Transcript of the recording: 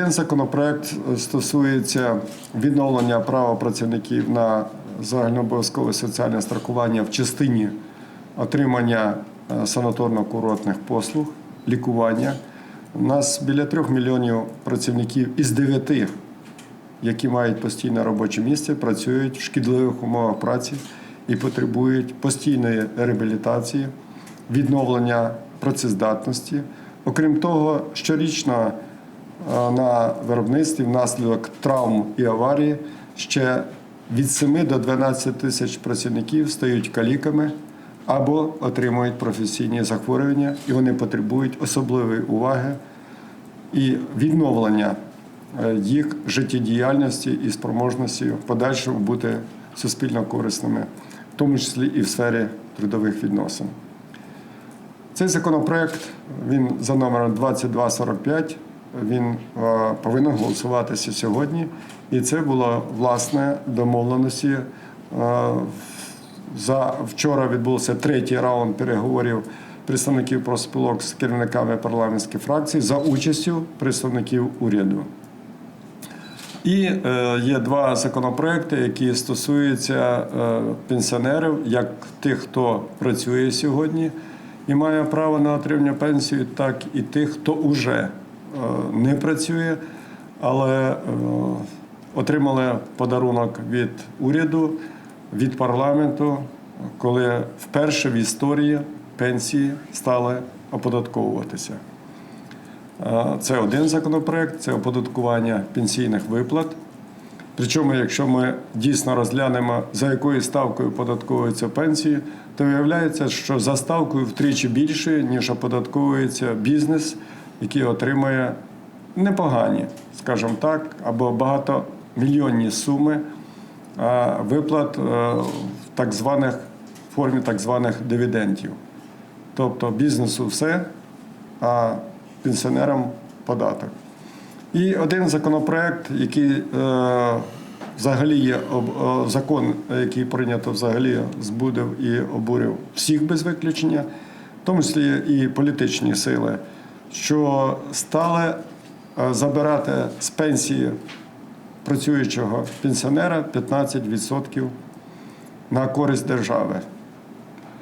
Один законопроект стосується відновлення права працівників на загальнообов'язкове соціальне страхування в частині отримання е, санаторно-курортних послуг, лікування. У нас біля трьох мільйонів працівників із дев'яти, які мають постійне робоче місце, працюють в шкідливих умовах праці і потребують постійної реабілітації, відновлення працездатності. Окрім того, щорічно е, на виробництві внаслідок травм і аварії ще від 7 до 12 тисяч працівників стають каліками або отримують професійні захворювання, і вони потребують особливої уваги і відновлення е, їх життєдіяльності і спроможності в подальшому бути суспільно корисними, в тому числі і в сфері трудових відносин. Цей законопроект він за номером 2245. Він е, повинен голосуватися сьогодні, і це було власне домовленості. Е, за вчора відбувся третій раунд переговорів представників профспілок з керівниками парламентських фракцій за участю представників уряду. І е, є два законопроекти, які стосуються пенсіонерів, як тих, хто працює сьогодні і має право на отримання пенсії, так і тих, хто вже не працює, але е, отримали подарунок від уряду, від парламенту, коли вперше в історії пенсії стали оподатковуватися. Е, Це один законопроект, це оподаткування пенсійних виплат. Причому, якщо ми дійсно розглянемо, за якою ставкою податковуються пенсії, то виявляється, що за ставкою втричі більше, ніж оподатковується бізнес, який отримує непогані, скажімо так, або багатомільйонні суми е, виплат е, в так званих формі так званих дивідендів. Тобто бізнесу все, а пенсіонерам податок. І один законопроект, який е, взагалі є закон, який прийнято взагалі збудив і обурив всіх без виключення, в тому числі і політичні сили, що стали е, забирати з пенсії працюючого пенсіонера 15% на користь держави.